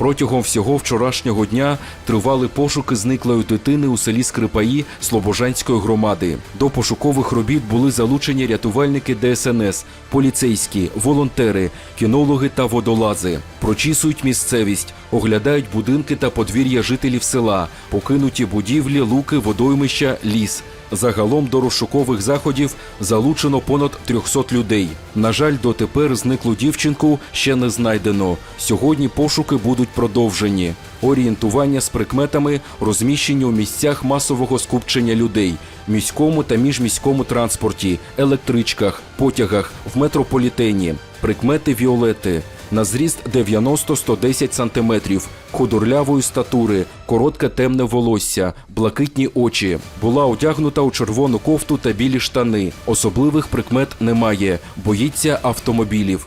Протягом всього вчорашнього дня тривали пошуки зниклої дитини у селі Скрипаї Слобожанської громади. До пошукових робіт були залучені рятувальники ДСНС, поліцейські, волонтери, кінологи та водолази. Прочісують місцевість, оглядають будинки та подвір'я жителів села, покинуті будівлі, луки, водоймища, ліс. Загалом до розшукових заходів залучено понад 300 людей. На жаль, дотепер зниклу дівчинку ще не знайдено. Сьогодні пошуки будуть продовжені. Орієнтування з прикметами розміщені у місцях масового скупчення людей, міському та міжміському транспорті, електричках, потягах, в метрополітені. Прикмети Віолети. На зріст 90-110 сантиметрів, худорлявої статури, коротке темне волосся, блакитні очі. Була одягнута у червону кофту та білі штани. Особливих прикмет немає. Боїться автомобілів.